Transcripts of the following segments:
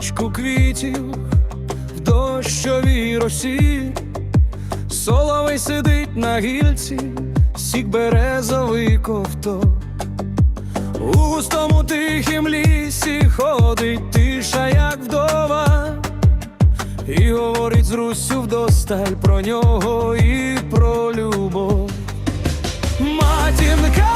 аромату квітів в дощовій росі, соловей сидить на гільці, сік березовий ковток. У густому тихім лісі ходить тиша, як вдова, і говорить з Руссю вдосталь про нього і про любов. Матінка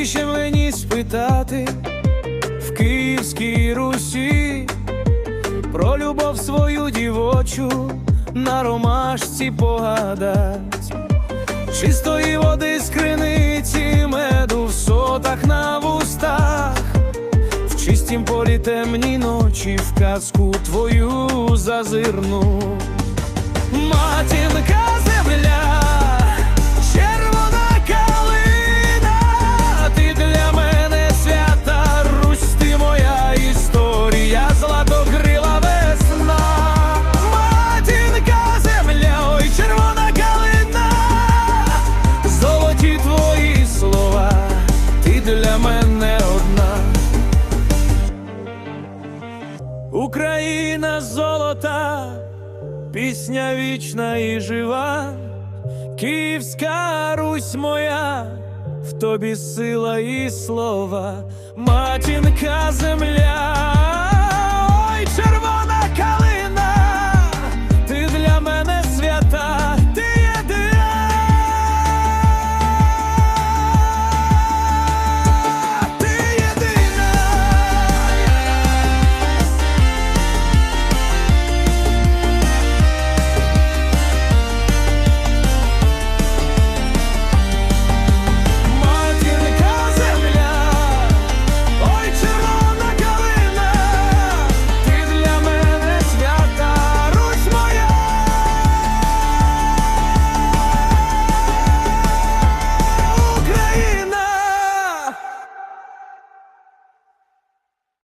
Скільки ще мені спитати в Київській Русі про любов свою дівочу на ромашці погадать, чистої води з криниці, меду в сотах на вустах, в чистім полі темній ночі в казку твою зазирну. Матінка для мене одна. Україна золота, пісня вічна і жива, Київська Русь моя, в тобі сила і слова, матінка земля.